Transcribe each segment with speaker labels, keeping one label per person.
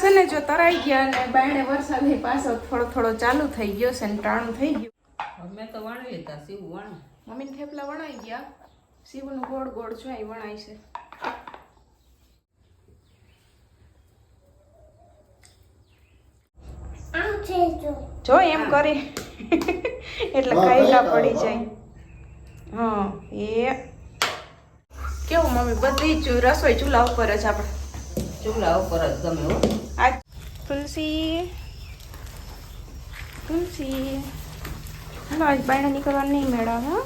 Speaker 1: છે ને જો તરાઈ ગયા અને બાયણે વરસાદની પાછો થોડો થોડો ચાલુ થઈ ગયો છે ને ટાણું થઈ ગયું.
Speaker 2: અમે તો વણી લીધા સીવું વણ.
Speaker 1: મમ્મીને થેપલા વણાઈ ગયા. શિવનું ગોળ ગોળ છે એ વણાય છે. જો. એમ કરી. એટલે કાયલા પડી જાય. હા એ. કેવું મમ્મી? બધી રસોઈ ચૂલા ઉપર જ આપણે?
Speaker 2: ચૂલા ઉપર જ ગમે હો.
Speaker 1: આ તુલસી. તુલસી. હાલો આજ બાયણા નીકળવા નહીં મેળા હા.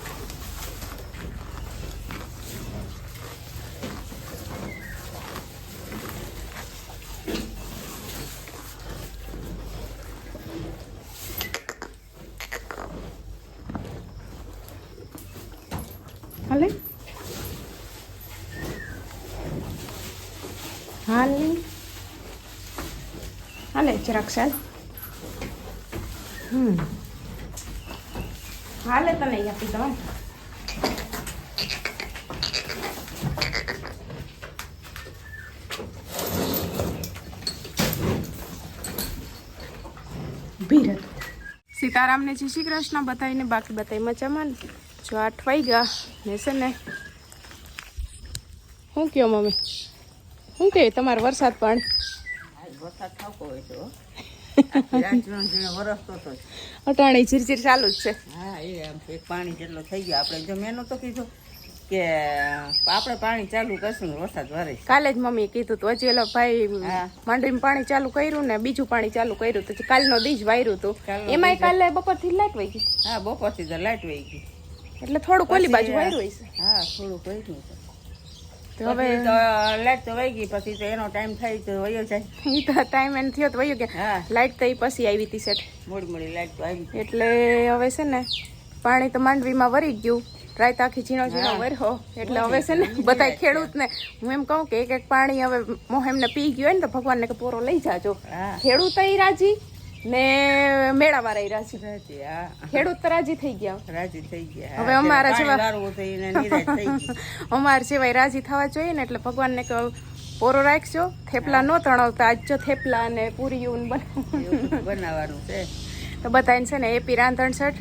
Speaker 1: હાલે? હાલે. જરાક ચાલ હમ હાલે તને આપી દઉં સીતારામને જય શ્રી કૃષ્ણ બતાવીને બાકી બતાવી મજામાં જો આઠ ગયા ને છે ને? શું કયો મમ્મી? શું કહે તમારો વરસાદ પાણી? અટાણી ચીરચીર ચાલુ જ છે.
Speaker 2: હા એ એક પાણી જેટલો થઈ ગયો. આપણે જો મેં તો કીધું કે આપણે પાણી ચાલુ કરશું વરસાદ વરે.
Speaker 1: કાલે જ મમ્મી કીધું તું હજી એલો ભાઈ. માંડવીમાં પાણી ચાલુ કર્યું ને બીજું પાણી ચાલુ કર્યું તો કાલનો દીજ વાયરું હતું. એમાંય કાલે બપોરથી લાઈટ વહી ગઈ.
Speaker 2: હા બપોરથી તો લાઈટ વહી ગઈ.
Speaker 1: એટલે થોડુંક ઓલી બાજુ વાયરું હશે
Speaker 2: હા થોડું કર્યું
Speaker 1: તો હવે
Speaker 2: તો લાઈટ તો વહી ગઈ પછી તો એનો ટાઈમ થાય તો વયો જાય.
Speaker 1: એ તો ટાઈમ એમ થયો તો વયો કે લાઈટ તો એ પછી આવી હતી સેટ
Speaker 2: મોડી મોડી લાઈટ તો આવી.
Speaker 1: એટલે હવે છે ને પાણી તો માંડવીમાં વરી ગયું. રાત આખી ઝીણો ઝીણો વરહો. એટલે હવે છે ને બધા ખેડૂતને હું એમ કહું કે એક એક પાણી હવે મોહ એમને પી ગયું હોય ને તો ભગવાનને કે પોરો લઈ જાજો. ખેડૂત રાજી. ને મેળામાં રાજી
Speaker 2: રહ્યા હા.
Speaker 1: ખેડૂત તો રાજી થઈ ગયા.
Speaker 2: રાજી થઈ ગયા
Speaker 1: હવે અમારા જેવા- અમાર સિવાય રાજી થવા જોઈએ ને એટલે ભગવાનને કહો પોરો રાખજો. થેપલા ન તણાવતા આજ જો થેપલા અને પૂરીયું
Speaker 2: બનાવવાનું છે.
Speaker 1: તો બધાને છે ને એપી રાંધણ શર્ટ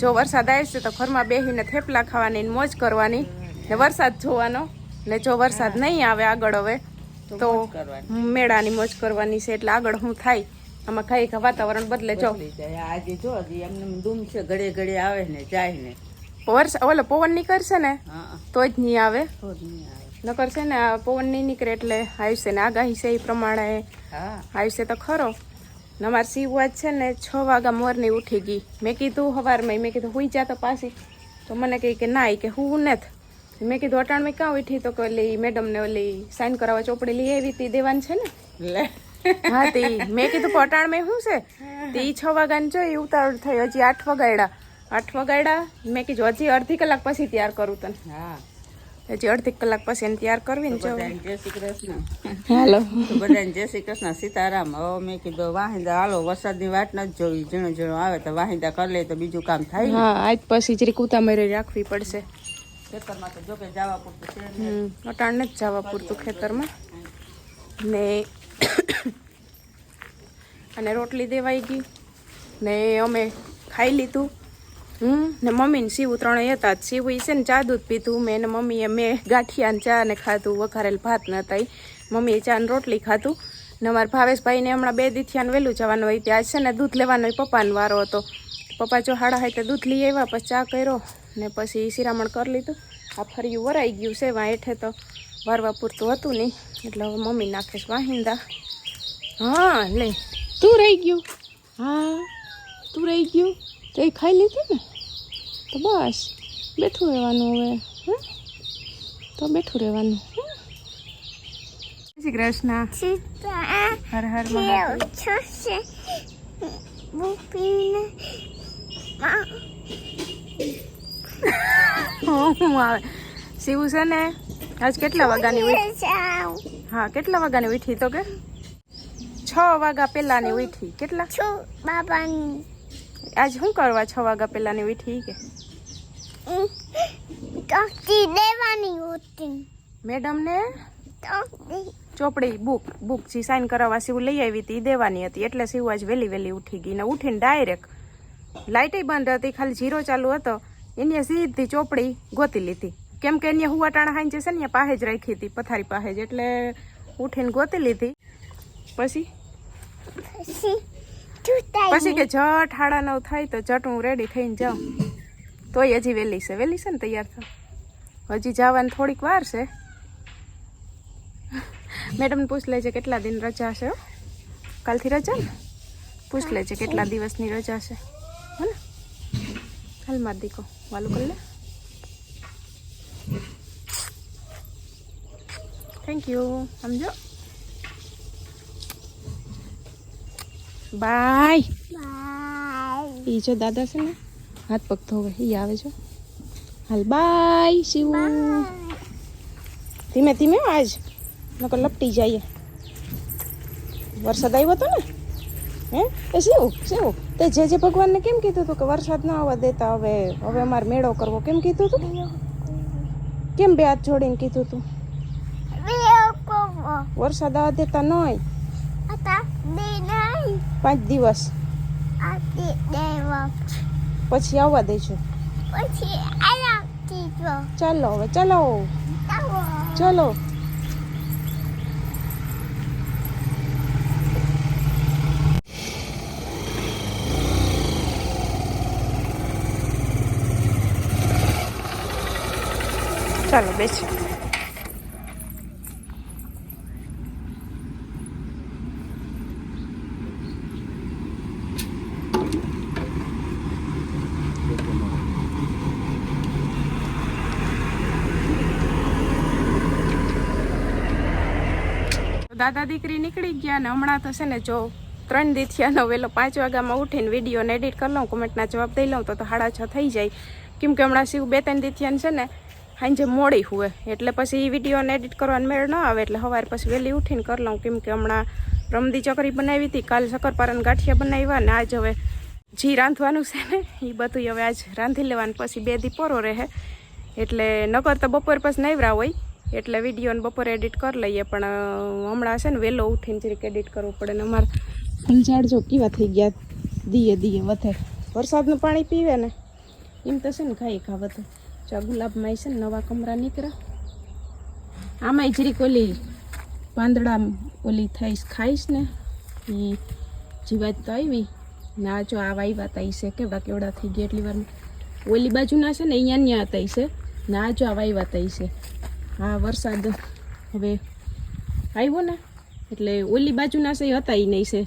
Speaker 1: જો વરસાદ આવે છે તો ઘરમાં બેસીને થેપલા ખાવાની ને મોજ કરવાની. ને વરસાદ જોવાનો ને જો વરસાદ નહીં આવે આગળ હવે તો મેળાની મોજ કરવાની છે એટલે આગળ હું થાય. આમાં કઈ વાતાવરણ બદલે જો.
Speaker 2: આજે જો એમને ધૂમ છે ઘડે ઘડે આવે ને જાય ને.
Speaker 1: વરસાદ ઓલો પવન નીકળશે ને તો જ નહીં આવે.
Speaker 2: ન કરશે
Speaker 1: નકર છે ને આ પવન નહીં નીકળે એટલે આવશે ને આગાહી છે એ પ્રમાણે. આવશે તો ખરો. અમાર શિવવાજ છે ને છ વાગા મોરની ઉઠી ગઈ. મેં કીધું સવારમાં મેં કીધું હુઈ જા તો પાછી. તો મને કહી કે ના કે હું નથ. મેં કીધું અટાણ મેં ક્યાં ઉઠી તો કે ઓલી મેડમને ઓલી સાઇન કરાવવા ચોપડી લઈ આવી હતી દેવાન છે ને.
Speaker 2: લે.
Speaker 1: હા તે. મેં કીધું પટાણ મેં શું છે? તે છ વાગ્યાની જોઈ ઉતાવળ થઈ. હજી આઠ વગાડ્યા આઠ વગાડ્યા મેં કીધું હજી અડધી કલાક પછી તૈયાર કરું તને.
Speaker 2: હા.
Speaker 1: હજી અડધી કલાક પછી એને તૈયાર કરવી ને જો
Speaker 2: બધાને જય શ્રી કૃષ્ણ.
Speaker 1: હાલો.
Speaker 2: બધાને જય શ્રી કૃષ્ણ. સીતારામ. હવે મેં કીધું વાહિંદા હાલો વરસાદની વાટ નથી જોવી. ઝીણું ઝીણો આવે તો વાહિંદા કરી લે તો બીજું કામ થાય
Speaker 1: હા આજ પછી જરી કૂતા મરી રાખવી પડશે.
Speaker 2: ખેતરમાં તો જો કે જવા પૂરતું છે ને.
Speaker 1: અટાણ નથી જવા પૂરતું ખેતરમાં. ને અને રોટલી દેવાઈ ગઈ. ને અમે ખાઈ લીધું. હમ, ને મમ્મી ને શિવ ત્રણેય હતા. શિવ છે ને ચા દૂધ પીધું. મેં ને મમ્મીએ મેં ગાંઠિયાને ચા ને ખાધું. વઘારેલ ભાત ન હતા મમ્મીએ ચા ને રોટલી ખાધું. ને અમારા ભાવેશભાઈને હમણાં બે દીથિયાને વહેલું જવાનું હોય ત્યાં. છે ને દૂધ લેવાનો પપ્પાનો વારો હતો. પપ્પા જો હાડા હાથે દૂધ લઈ આવ્યા, પછી ચા કર્યો. ને પછી શિરામણ કરી લીધું. આ ફરિયું વરાઈ ગયું છે વાં હેઠે તો. વારવા પૂરતું હતું નહીં. એટલે હવે મમ્મી નાખે છે વાહિંદા. હા લે. તું રહી ગયું? હા તું રહી ગયું? તો એ ખાઈ લીધું ને? તો બસ બેઠું રહેવાનું હવે હા? તો બેઠું રહેવાનું? શ્રી કૃષ્ણ. હર હર મહાદેવ. હા, હું આવે? શિવ છે ને? આજ કેટલા વાગ્યાની ઉઠી હા કેટલા વાગ્યાની ઉઠી તો કે? છ વાગ્યા પહેલાની ઉઠી. કેટલા? આજ શું કરવા છ વાગ્યા પહેલાની ઉઠી કે?
Speaker 3: ચોકી દેવાની હોતી
Speaker 1: મેડમ ને ચોપડી બુક બુક જે સાઈન કરાવવા શિવ લઈ આવી હતી દેવાની હતી. એટલે શિવ આજ વહેલી વહેલી ઉઠી ગઈ ને ઉઠીને ડાયરેક્ટ લાઇટે બંધ હતી ખાલી જીરો ચાલુ હતો. એને સીધી ચોપડી ગોતી લીધી. કેમ કે અહીંયા હુવાટાણા હાઈ છે ને અહીંયા પાસે જ રાખી હતી પથારી પાસે જ એટલે ઉઠીને ગોતી લીધી. પછી? પછી કે જટ હાડા નવ થાય તો જટ હું રેડી થઈને જાઉં. તોય હજી વહેલી છે વહેલી છે ને તૈયાર થાવ? હજી જવાની થોડીક વાર છે. મેડમને પૂછ લેજે કેટલા દિન રજા છે કાલથી રજા ને? પૂછ લેજે કેટલા દિવસની રજા છે. હે ને. હાલ માર દીકો. વાલું કરી લે. થેન્ક યુ સમજો બાય ઈ જો દાદા છે ને હાથ પગ ધોવે ઈ આવે છે હાલ બાય શિવ ધીમે ધીમે હો આજ નકર લપટી જઈએ વરસાદ આવ્યો હતો ને હે એ શિવ શિવ તે જે જે ભગવાનને કેમ કીધું હતું કે વરસાદ ન આવવા દેતા હવે હવે અમારે મેળો કરવો કેમ કીધું હતું કેમ બે હાથ જોડીને કીધું હતું વરસાદ આવવા દેતા નહીં પાંચ દિવસ. પછી આવવા દઈશું ચાલો હવે ચાલો. ચાલો. ચાલો બેસી. દાદા દીકરી નીકળી ગયા ને હમણાં તો છે ને જો ત્રણ દી થયા વહેલો પાંચ વાગ્યામાં ઉઠીને વિડીયોને એડિટ કરી લઉં કોમેન્ટના જવાબ દઈ લઉં, તો સાડા છ થઈ જાય. કેમ કે હમણાં શિવ બે ત્રણ દી છે ને સાંજે મોડી હોય એટલે પછી એ વિડીયોને એડિટ કરવાનો મેળ ન આવે, એટલે સવારે પછી વહેલી ઉઠીને કરી લઉં. કેમ કે હમણાં રમદી ચકરી બનાવી હતી, કાલ શક્કરપારાના ગાંઠિયા બનાવ્યા ને આજ હવે જી રાંધવાનું છે ને એ બધું હવે આજ રાંધી લેવાનું. પછી બે દી પોરો રહે. એટલે નકર તો બપોર પછી નૈવરા હોય. એટલે વિડીયોને બપોરે એડિટ કરી લઈએ. પણ હમણાં છે ને વહેલો ઉઠીને જરીક એડિટ કરવું પડે ને અમારે. ફૂલઝાડ જો કેવા થઈ ગયા? દીએ દીએ વધે. વરસાદનું પાણી પીવે ને? એમ તો છે ને ખાઈ ખા વધે. જો આ ગુલાબમાં છે ને નવા કમરા નીકળ્યા. આમાંય જરીક ઓલી પાંદડા ઓલી થઈશ, ખાઈશ ને. એ જીવાત તો આવી. ના, જો આ વાવ્યા વાત આવી છે. કેવડા કેવડા થઈ ગયા એટલી વારમાં. ઓલી બાજુના છે ને અહીંયા ન્યા હતા છે. ના, જો આ વાવ્યા વાત આવી છે. હા, વરસાદ હવે આવ્યો ને, એટલે ઓલી બાજુના છે, હતા એ નહીં છે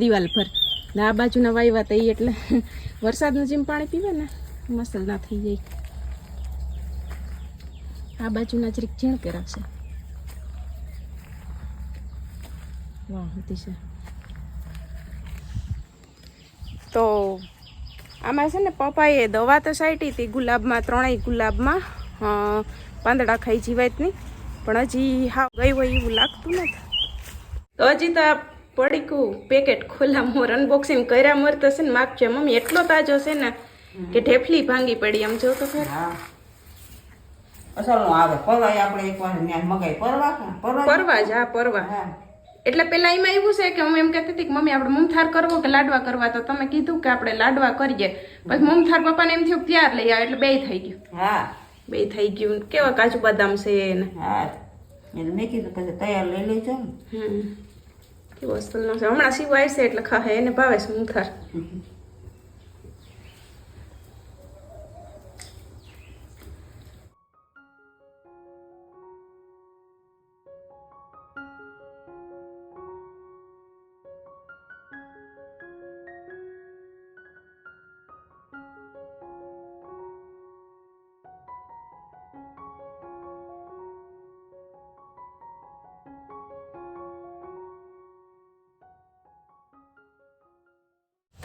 Speaker 1: દિવાલ પર. ને આ બાજુના વાવ્યા હતા એ એટલે વરસાદનું જેમ પાણી પીવે ને મસલ ના થઈ જાય. આ બાજુના જરીક ઝીણ કે રાખશે વાહ, હતી છે. તો આમાં છે ને પપ્પાએ દવા તો સાઈટી હતી ગુલાબમાં, ત્રણેય ગુલાબમાં. પાંદડા ખાઈ જીવાતની પણ હજી હા ગયું હોય એવું લાગતું નથી. તો હજી તો આ પડીકું પેકેટ ખોલા મોર અનબોક્સિંગ કર્યા મોર થશે છે ને માગ છે મમ્મી એટલો તાજો છે ને કે ઢેફલી ભાંગી પડી એમ જો તો ખરા.
Speaker 2: અસલનો આવે પરવાય આપણે એકવાર ત્યાં મગાઈ પરવા પરવા
Speaker 1: પરવા જ હા પરવા.
Speaker 2: હા.
Speaker 1: એટલે પેલા એમાં એવું છે કે હું એમ કહેતી હતી કે મમ્મી આપણે મૂમથાર કરવો કે લાડવા કરવા? તો તમે કીધું કે આપણે લાડવા કરીએ. પછી મૂમથાર પપ્પાને એમ થયું કે ત્યાર લઈ આવે એટલે બે થઈ ગયું.
Speaker 2: હા.
Speaker 1: બે થઈ ગયું. કેવા કાજુ બદામ છે એને
Speaker 2: હા એટલે મેં કીધું પછી તૈયાર લઈ લેજો ને.
Speaker 1: હમ. કેવો વસ્તુ છે. હમણાં સિવાય છે એટલે ખાહે એને ભાવે છે મૂમથાર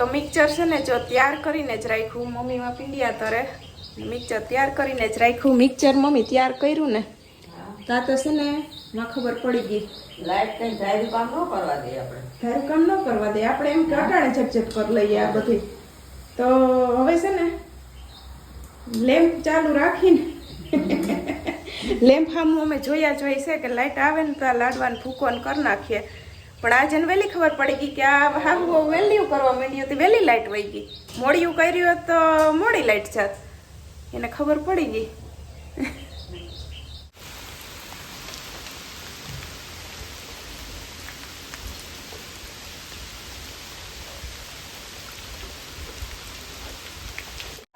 Speaker 1: તો મિક્સર છે ને જો તૈયાર કરીને જ રાખ્યું મમ્મીમાં પીંડિયા તરે. મિક્સર તૈયાર કરીને જ રાખ્યું. મિક્સર મમ્મી તૈયાર કર્યું ને? તા તો છે ને માં ખબર પડી ગઈ.
Speaker 2: લાઈટ કઈ ધારું કામ ન કરવા દે આપણે.
Speaker 1: ધારું કામ ન કરવા દે. આપણે એમ કે અટાણે ઝપઝપ કરી લઈએ આ બધી. તો હવે છે ને લેમ્પ ચાલુ રાખીને લેમ્પ હામું અમે જોયા જોઈ છે કે લાઇટ આવે ને તો આ લાડવાને ફૂકોને કરી નાખીએ. પણ આજે એને વહેલી ખબર પડી ગઈ કે આ હાહુ વહેલી કરવા માંડી હતી, વહેલી લાઇટ વહી ગઈ. મોડિયું કર્યું હોત તો મોડી લાઇટ જાત એને ખબર પડી ગઈ.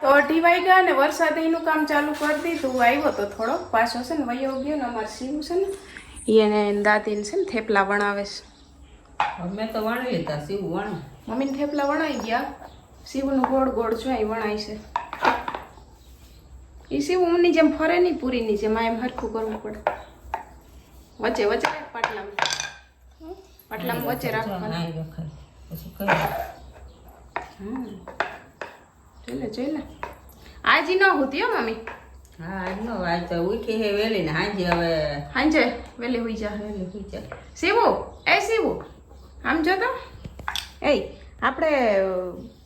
Speaker 1: તો અઢી વાગ્યા અને વરસાદ એનું કામ ચાલુ કરી દીધું. આવ્યો તો થોડો પાછો છે ને, વયો ગયો ને, અમારે સીવું છે ને એને દાદીને છે ને થેપલા બનાવે છે.
Speaker 2: અમે તો વણી હતા સીવું વણ
Speaker 1: મમ્મીને થેપલા વણાઈ ગયા. સીવનું ગોળ ગોળ જો અહીં વણાય છે. એ સીવુંની જેમ ફરે નહીં પૂરીની જેમ એમ હરખું કરવું પડે. વચ્ચે વચ્ચે રાખ પાટલામાં. પાટલામાં વચ્ચે રાખવાનું.
Speaker 2: પછી
Speaker 1: હમ. જોઈ જોઈ લે આજી ન હોતી હો મમ્મી.
Speaker 2: હા આજનો આજ તો ઉઠી હે વેલી ને હાંજે હવે
Speaker 1: હાંજે વેલી હોઈ જા.
Speaker 2: વેલી પૂછે
Speaker 1: સીવું એ સીવું આમ જો તો. એ આપણે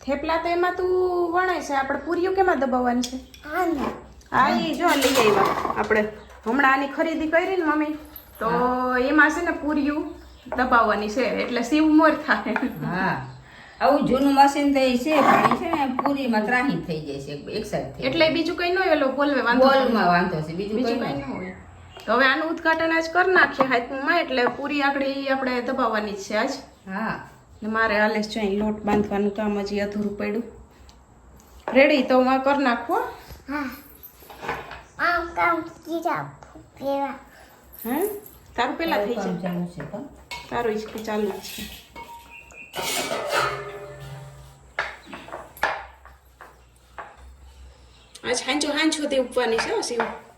Speaker 1: થેપલા તો એમાં તું વણાય છે આપણે પૂરીઓ કેમાં દબાવવાની છે? હા એ જો લઈ આવ્યા. આપણે હમણાં આની ખરીદી કરી ને મમ્મી તો એમાં છે ને પૂરીઓ દબાવવાની છે એટલે સીવ મોર થાય.
Speaker 2: હા. આવું જૂનું મશીન તો એ છે પણ છે ને પૂરીમાં ત્રાહી થઈ જાય છે એક સાથે
Speaker 1: એટલે બીજું કઈ ન હોય ઓલો બોલવે વાંધો નહીં.
Speaker 2: બોલમાં વાંધો છે બીજું
Speaker 1: બીજું
Speaker 2: કઈ
Speaker 1: ન હોય. તો હવે આનું ઉદઘાટન આજ કરી નાખીએ હાથમાં એટલે પૂરી આગળ આપણે દબાવવાની જ છે આજ.
Speaker 2: હા.
Speaker 1: ને મારે હાલે છે લોટ બાંધવાનું કામ હજી અધૂરું પડ્યું. રેડી તો હું કરી નાખું હો. હે. તારું પેલા થઈ જાય.
Speaker 2: ચાલુ છે તો.
Speaker 1: તારું ઈ ચાલુ છે. આજ હાંચો હાંચો સુધી ઉપવાની છે હો શિવ.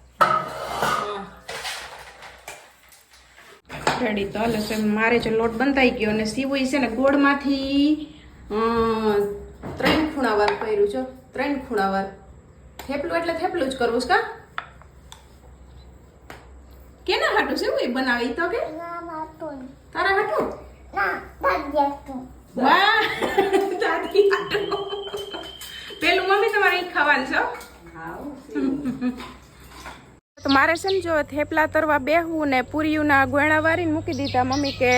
Speaker 1: રેડી તો હાલે છે મારે જો લોટ બંધાઈ ગયો અને સીવું છે ને ગોળમાંથી ત્રણ ખૂણાવાર કર્યું છે. ત્રણ ખૂણાવાર થેપલું એટલે થેપલું જ કરવું કા? કેના હાટું છે? એ બનાવે તો કે? તારા હાટું? પેલું મમ્મી તમારે ખાવાનું છે હો. તો મારે છે ને જો થેપલા તરવા બેહવું ને પૂરીઓના ગોયણા વારીને મૂકી દીધા મમ્મી કે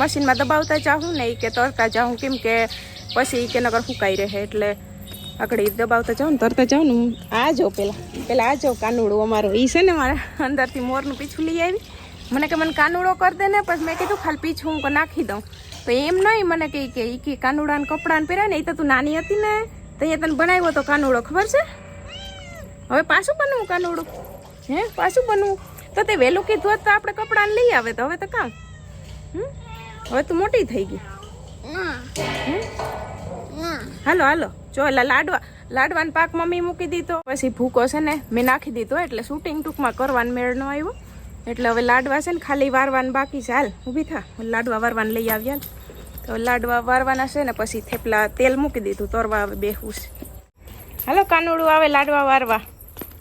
Speaker 1: મશીનમાં દબાવતા જાઉં ને એ કે તરતા જાઉં કેમ કે પછી કે નગર ફૂંકાઈ રહે એટલે આગળ દબાવતા જાઉં ને તરતા જાઉં ને આ જો પેલા પેલા આ જો કાનુડું અમારો. એ છે ને મારા અંદરથી મોરનું પીછું લઈ આવી. મને કે મને કાનુડો કરી દે ને, પછી મેં કીધું ખાલી પીછું હું નાખી દઉં. તો એમ નહીં મને કહે કે એ કે કાનુડાને કપડાને પહેર્યા ને એ તો તું નાની હતી ને, તો અહીંયા તને બનાવ્યો તો કાનુડો, ખબર છે? હવે પાછું બનવું કાનુડું? હે? પાછું બનવું. તો તે વહેલું કીધું તો આપણે કપડાને લઈ આવે તો. હવે તો કામ? હવે તું મોટી થઈ ગઈ? હાલો હાલો. જો એટલે લાડવા. લાડવાનો પાક મમ્મી મૂકી દીધો. પછી ભૂકો છે ને, મેં નાખી દીધો એટલે શૂટિંગ ટૂંકમાં કરવાનું મેળનો આવ્યો. એટલે હવે લાડવા છે ને, ખાલી વારવાનું બાકી છે. હાલ, ઊભી થા. લાડવા વારવાને લઈ આવ્યા તો લાડવા વારવાના છે ને, પછી થેપલા તેલ મૂકી દીધું. તોરવા હવે બેહવું છે. હાલો, કાનુડું આવે લાડવા વારવા.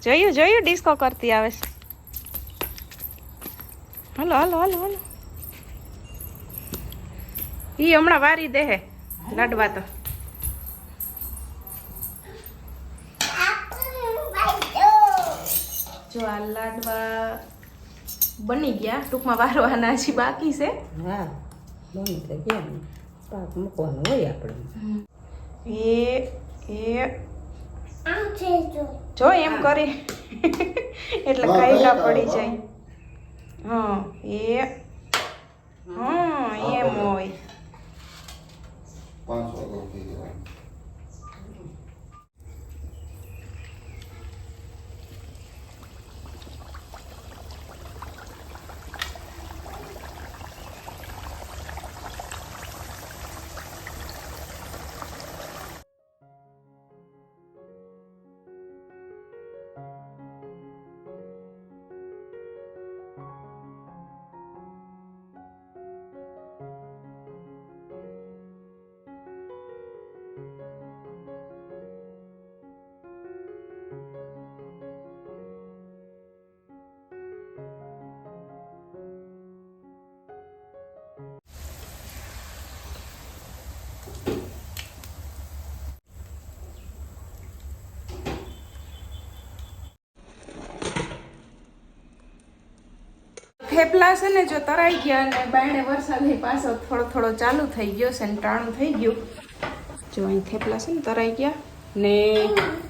Speaker 1: જોયું જોયું ડિસ્કો કરતી આવે છે. Hello hello hello hello. ઈ હમણાં વારી દે હે લાડવા તો. જો આ લાડવા બની ગયા ટૂંકમાં વારવાના હજી બાકી છે.
Speaker 2: હા બની ગયા. પાક મૂકવાનો હોય આપણે.
Speaker 1: એ એ જો એમ કરી. એટલે કાયલા પડી જાય. હા એ થેપલા છે ને જો તરાઈ ગયા અને બાયણે વરસાદની પાછો થોડો થોડો ચાલુ થઈ ગયો છે ને ટાણું થઈ ગયું. જો અહીં થેપલા છે ને તરાઈ ગયા. ને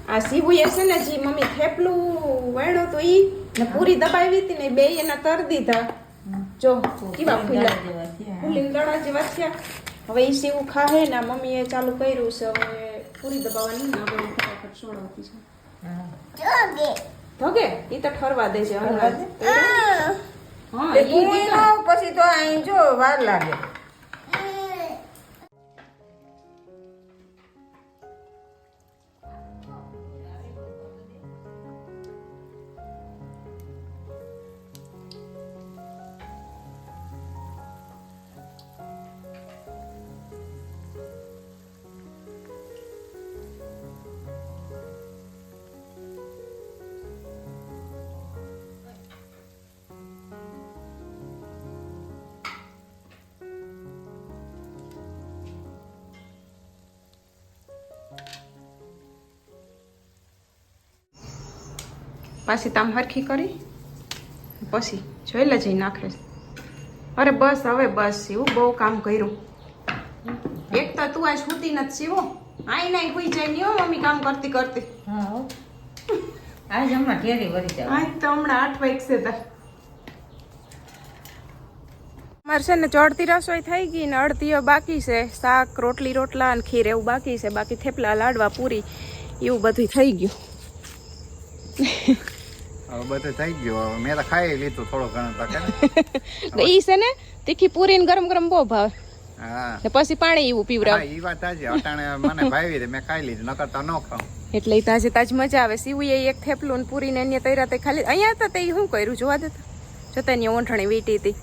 Speaker 1: આ સીવુએ છે ને જે મમ્મી થેપલું વેણો તો ઈ ને પૂરી દબાવી હતી ને બે એના તર દીધા. જો કેવા ફૂલા ફૂલી દડા જેવા થયા. હવે ઈ સીવું ખાહે ને મમ્મીએ ચાલુ કર્યું છે. હવે પૂરી દબાવવાની ને હવે ફટાફટ છોડાવતી છે. ધોગે. ઈ તો ઠરવા દે છે હમણાં
Speaker 2: પછી તો અહીં જો વાર લાગે.
Speaker 1: પાછી તામ હરખી કરી પછી જોઈ લે જઈ નાખે. અરે બસ હવે બસ સીવું બહુ કામ કર્યું. એક તો તું આ છૂતી નથી સીવો આઈ નાઈ હુઈ જાય નહીં હો મમ્મી કામ કરતી કરતી.
Speaker 2: આજ હમણાં ઘેરી વળી જાય
Speaker 1: આજ તો હમણાં આઠ વાગશે તા. અમારે છે ને ચડતી રસોઈ થઈ ગઈ ને અડધી બાકી છે. શાક રોટલી રોટલા અને ખીર એવું બાકી છે. બાકી થેપલા લાડવા પૂરી એવું બધું થઈ ગયું.
Speaker 3: હવે બધું થઈ ગયું. હવે મેં તો ખાઈ લીધું થોડો ઘણો તો
Speaker 1: ઈ છે ને તીખી પૂરી ને ગરમ ગરમ બહુ ભાવે.
Speaker 3: હા.
Speaker 1: પછી પાણી એવું
Speaker 3: હા
Speaker 1: પીવરાવ
Speaker 3: ઈ વાત સાચી. અટાણે મને ભાવી દે મેં ખાઈ લીધું નકર તો ન ખાઉં.
Speaker 1: એટલે ઈ તાજે તાજ મજા આવે. સીવું એક થેપલું ને પૂરી ને તૈરા તે ખાલી અહીંયા તો તે શું કર્યું? જોવા દેતા જતા અહીંયા ઓંઠણી વીટી હતી.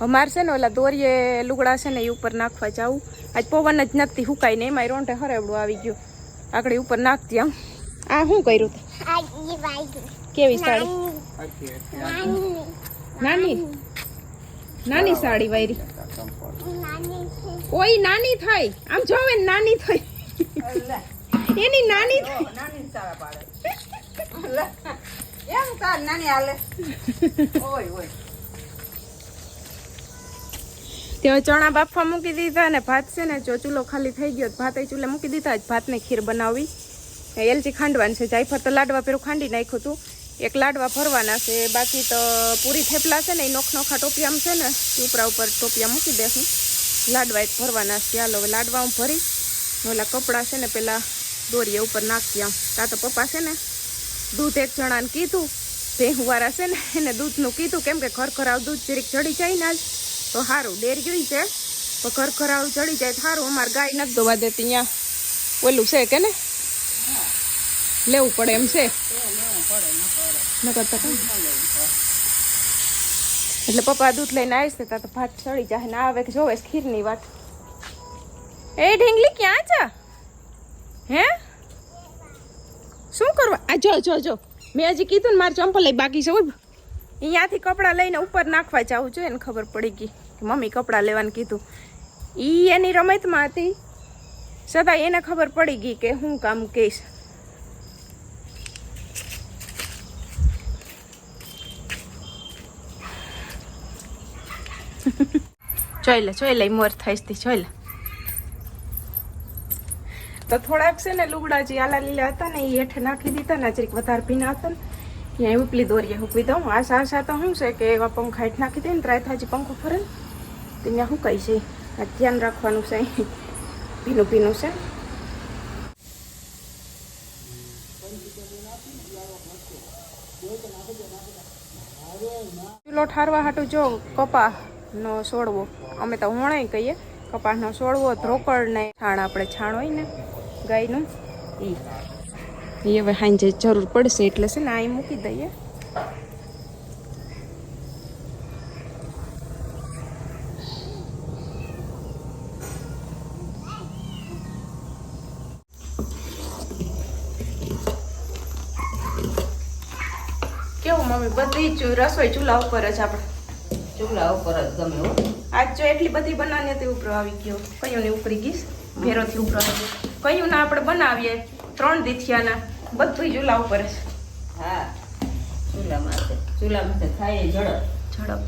Speaker 1: અમારે છે ને ઓલા દોરીએ લુગડા છે ને એ ઉપર નાખવા જાવું. આજ પવન જ નથી હુકાય ને એમાં રોંટે હરેવડું આવી ગયું. આગળ ઉપર નાખતી આમ. આ શું કર્યું તે? કેવી સાડી? નાની. નાની સાડી વાયરી. ઓય નાની થાય આમ જોવે ને નાની થઈ. એની નાની થઈ.
Speaker 2: નાની સારા પાડે. એમ તાર નાની હાલે. ઓય ઓય.
Speaker 1: તે ચણા બાફવા મૂકી દીધા ને ભાત છે ને જો ચૂલો ખાલી થઈ ગયો તો ભાત એ ચૂલે મૂકી દીધા. જ ભાતને ખીર બનાવી. એલચી ખાંડવાની છે. જાયફળ તો લાડવા પેલું ખાંડી નાખ્યું હતું. એક લાડવા ભરવાના છે. બાકી તો પૂરી થેપલા છે ને, એ નોખ નોખા ટોપિયામાં છે ને ઉપરા ઉપર ટોપિયા મૂકી દેશું લાડવા એક ભરવાના છે. ચાલો હવે લાડવા હું ભરી ઓલા કપડાં છે ને, પેલા દોરીએ ઉપર નાખી આમ. તા તો પપ્પા છે ને, દૂધ એક જણાને કીધું, ભેહુવાળા છે ને, એને દૂધનું કીધું, કેમ કે ખરખરાવ દૂધ જરીક ચડી જાય ને આજ. તો સારું ડેરી ગયું છે. તો ખરખરાવ ચડી જાય સારું અમારે ગાય નથી દોવા દેતી અહીંયા ઓલું છે કે ને? લેવું પડે એમ છે. એટલે પપ્પા દૂધ લઈને આવીશ ને તો ભાત ચડી જાય ને આવે કે જોવે ખીરની વાત. એ ઢીંગલી ક્યાં છે? હે? શું કરવા? આ જો જો જો. મેં હજી કીધું ને મારે ચંપલ લઈ બાકી છે અહીંયાથી કપડાં લઈને ઉપર નાખવા જવું જોઈએ ને ખબર પડી ગઈ કે મમ્મી કપડાં લેવાનું કીધું. એ એની રમતમાં હતી. છતાં એને ખબર પડી ગઈ કે હું કામ કહીશ. જોઈ લે લે મોર થઈશ તી, જોઈ લે. તો થોડાક છે ને લુગડા જે આલા લીલા હતા ને એ હેઠે નાખી દીધા ને જરીક વધારે ભીના હતા ને, ત્યાં ઉપલી દોરીએ હૂકવી દઉં. આશા આશા તો શું છે કે એવા પંખા હેઠ નાખી દે ને ત્રાય થાજી પંખો ફરે ને, તો ત્યાં શું કહી છે? આ ધ્યાન રાખવાનું છે. ભીનું ભીનું છે. ચૂલો ઠારવા હાટું જો, કપા. નો છોડવો. અમે તો હોણે કહીએ, કપાસનો છોડવો ધ્રોકડ ને છાણ આપણે છાણ હોય ને ગાયનું. એ હવે સાંજે જરૂર પડશે એટલે છે ને આ મૂકી દઈએ. કેવું મમ્મી? બધી જ રસોઈ ચૂલા ઉપર જ આપણે.
Speaker 2: ચૂલા ઉપર જ ગમે હો.
Speaker 1: આજ જો એટલી બધી બનાવીએ હતી ઉપર આવી ગયો. કયું ને ઉપરી ગઈશ ભેરોથી ઉપર આવી કયું ના આપણે બનાવીએ? ત્રણ દીથિયાના. બધું ચૂલા ઉપર જ.
Speaker 2: હા. ચૂલામાં માટે ચૂલામાં માટે થાય ઝડપ.
Speaker 1: ઝડપ.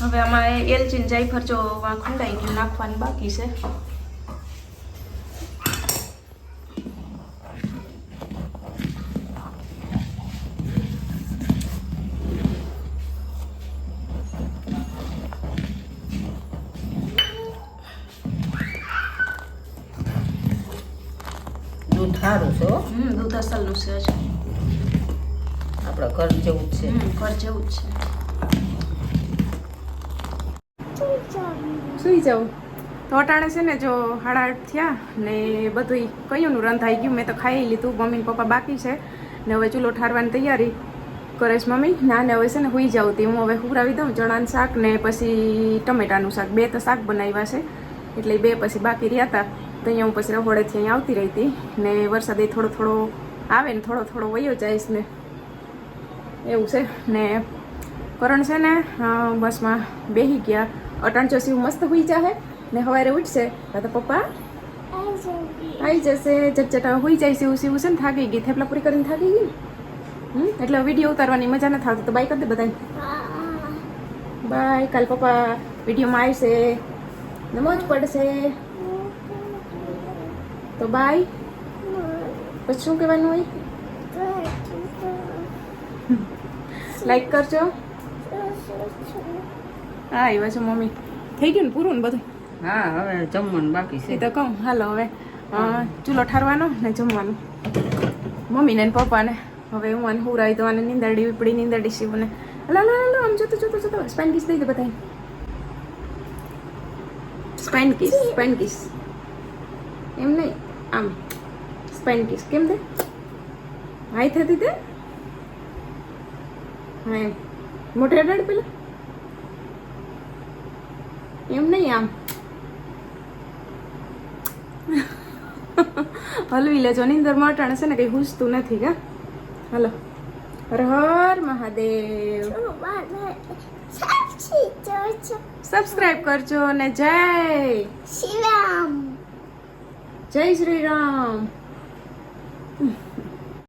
Speaker 1: હવે આમાં એલચીન જાયફર જો ખંડાઈ ગયું નાખવાની બાકી છે.
Speaker 2: દૂધ સારું છે હો.
Speaker 1: હમ દૂધ અસલનું છે હજી.
Speaker 2: આપણા ઘર જેવું જ છે.
Speaker 1: ઘર જેવું જ છે. સુઈ જાઉં. તો અટાણે છે ને જો હાડા થયા ને બધું કયુંનું રંધાઈ ગયું. મેં તો ખાઈ લીધું મમ્મી પપ્પા બાકી છે. ને હવે ચૂલો ઠારવાની તૈયારી કરે છે મમ્મી. ના ને હવે છે ને હુઈ જાઉં તી. હું હવે હુરાવી દઉં ચણાનું શાક ને પછી ટમેટાનું શાક. બે તો શાક બનાવ્યા છે. એટલે બે પછી બાકી રહ્યા હતા તો અહીંયા હું પછી રહોડેથી અહીંયા આવતી રહી હતી ને વરસાદ એ થોડો થોડો આવે ને થોડો થોડો વયો જાયશ ને એવું છે. ને કરણ છે ને બસમાં બેસી ગયા. અટાણ શિવ મસ્ત હોઈ જાહે ને સવારે ઉઠશે. તો પપ્પા? આવી જશે. ચટચટા હોઈ જાય શિવ શિવ છે ને થાકી ગઈ. થેપલા પૂરી કરીને થાકી ગઈ? હમ? એટલે વીડિયો ઉતારવાની મજા નથી આવતી તો બાય કરી દે બધા બાય કાલ પપ્પા વિડીયોમાં આવશે. ને મોજ પડશે. તો બાય. પછી શું કહેવાનું હોય? લાઈક કરજો. હા એવા છે મમ્મી. થઈ ગયું ને પૂરું ને બધું?
Speaker 2: હા હવે જમવાનું બાકી છે.
Speaker 1: તો કહું હાલો હવે. ચૂલો ઠારવાનો ને જમવાનું. મમ્મીને ને પપ્પાને. હવે હું અને હું રાઈ અને નીંદરડી વીપડી નીંદરડી શિવને. હલો હલો હલો આમ જોતો જોતો જોતો. સ્પાઇન કિસ દઈ દે બધા સ્પાઇન કિસ સ્પાઇન કિસ એમ નહીં. આમ સ્પાઇન કિસ કેમ દે હાઈ થતી તે? હા એમ. મોઢે અડાડ પેલા? એમ નહીં આમ. હલવી લેજો. નીંદર મટાણે છે ને કઈ હુસતું નથી કા? હલો. હર મહાદેવ. સબસ્ક્રાઇબ કરજો અને જય.
Speaker 4: શ્રી
Speaker 1: જય શ્રી રામ